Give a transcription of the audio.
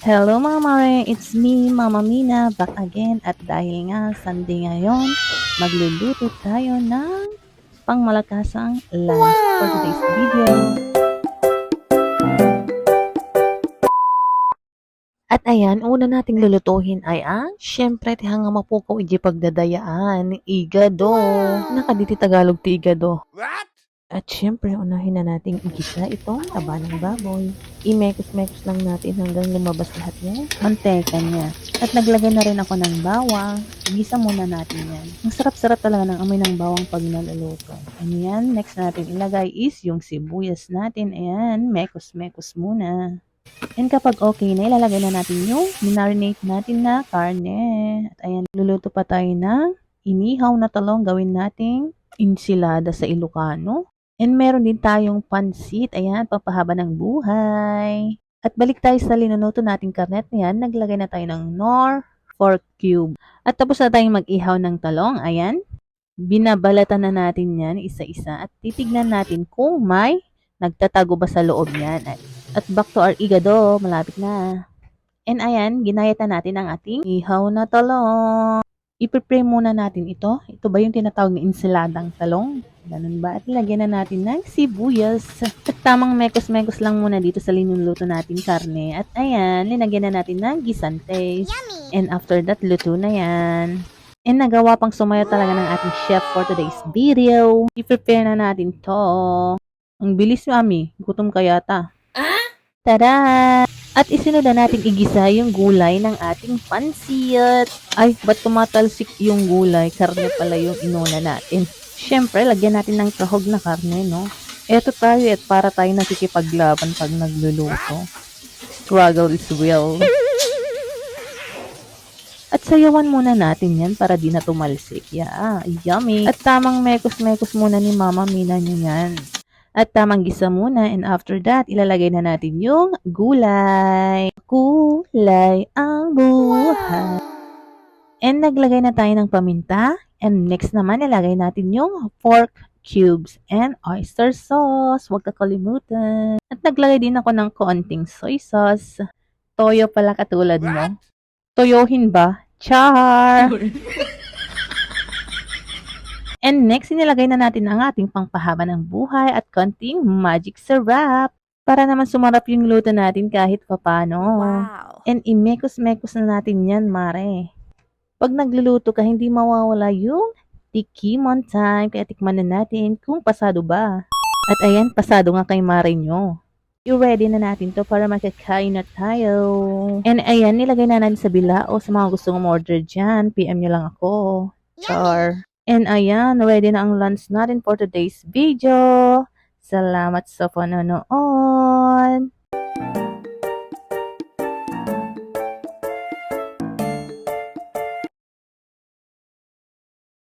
Hello mga mare, it's me, Mama Mina, back again. At dahil nga Sunday ngayon, magluluto tayo ng pangmalakasang lunch for today's video. At ayan, una nating lulutuhin ay ang, syempre, tihang nga mapukaw iji pagdadayaan, igado. Nakaditi Tagalog ti igado. What? At syempre, unahin na nating igisa itong taba ng baboy. I-mekos-mekos lang natin hanggang lumabas lahat ng manteka niya. At naglagay na rin ako ng bawang. Igisa muna natin yan. Ang sarap-sarap talaga ng amoy ng bawang pag naluluto. And yan, next natin ilagay is yung sibuyas natin. Ayan, mekos-mekos muna. And kapag okay na, ilalagay na natin yung marinate natin na karne. At ayan, luluto pa tayo ng inihaw na talong gawin nating ensilada sa Ilocano. And meron din tayong pansit. Ayan, papahaba ng buhay. At balik tayo sa linunuto nating karnet niyan. Naglagay na tayo ng nor 4 cube. At tapos na tayong mag-ihaw ng talong. Ayan. Binabalatan na natin yan isa-isa. At titignan natin kung may nagtatago ba sa loob niyan. At, back to our igado. Malapit na. And ayan, ginayat na natin ang ating ihaw na talong. I-prepare muna natin ito. Ito ba yung tinatawag na insaladang talong? Ganun ba? At lagyan na natin ng sibuyas. At tamang mekos-mekos lang muna dito sa linuluto natin karne. At ayan, linagyan na natin ng gisantes. And after that, luto na yan. And nagawa pang sumaya talaga ng ating chef for today's video. I-prepare na natin to. Ang bilis, mami. Gutom ka yata. Tada! At isunod na natin igisa yung gulay ng ating pansit. Ay, ba't tumatalsik yung gulay? Karne pala yung inuna natin. Siyempre, lagyan natin ng kahog na karne, no? Eto tayo at para tayo nakikipaglaban pag nagluluto. Struggle is real. At sayawan muna natin yan para di na tumalsik. Yeah, yummy. At tamang mekos-mekos muna ni Mama Mina niyo yan. At tamang gisa muna and after that, ilalagay na natin yung gulay. Gulay ang buhay. And naglagay na tayo ng paminta. And next naman, ilagay natin yung pork cubes and oyster sauce. Huwag kakalimutan. At naglagay din ako ng konting soy sauce. Toyo pala katulad mo. Toyohin ba? Char! And next, inilagay na natin ang ating pangpahaba ng buhay at konting magic syrup para naman sumarap yung luto natin kahit papano. Wow. And imekos-mekos na natin yan, mare. Pag nagluluto ka, hindi mawawala yung tikimon time. Kaya tikman na natin kung pasado ba. At ayan, pasado nga kay mare nyo. I-ready na natin to para makakain na tayo. And ayan, nilagay na natin sa bilao sa mga gustong umorder dyan. PM nyo lang ako. Char. And ayan, ready na ang lunch natin for today's video. Salamat sa panonood!